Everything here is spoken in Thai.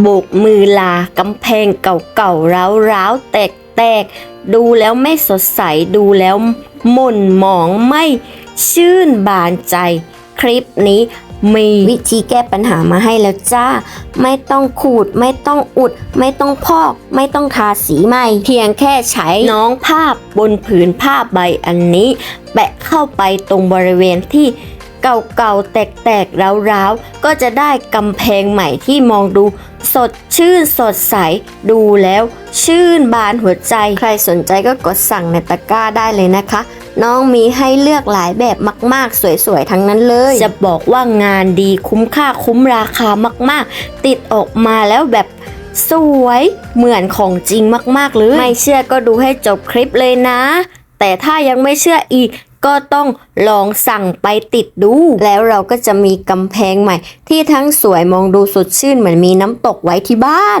โบกมือลากำแพงเก่าๆร้าวๆแตกๆ ดูแล้วไม่สดใสดูแล้วหม่นหมองไม่ชื่นบานใจ คลิปนี้มีวิธีแก้ปัญหามาให้แล้วจ้า ไม่ต้องขูดไม่ต้องอุด ไม่ต้องพอก ไม่ต้องทาสีใหม่ เพียงแค่ใช้น้องภาพบนผืนผ้าใบอันนี้ แปะเข้าไปตรงบริเวณที่ เก่าๆ แตกๆร้าวๆ ก็จะได้กำแพงใหม่ที่มองดู สดชื่นสดใส ดูแล้ว ชื่นบานหัวใจ ใครสนใจก็กดสั่งในตะกร้าได้เลยนะคะ น้องมีให้เลือกหลายแบบมาก ๆ สวยๆ ทั้งนั้นเลย จะบอกว่างานดีคุ้มค่าคุ้มราคามากๆ ติดออกมาแล้วแบบสวยเหมือนของจริงมากๆเลย ไม่เชื่อก็ดูให้จบคลิปเลยนะ แต่ถ้ายังไม่เชื่ออีก ก็ต้องลองสั่งไปติดดู แล้วเราก็จะมีกำแพงใหม่ ที่ทั้งสวยมองดูสดชื่นเหมือนมีน้ำตกไว้ที่บ้าน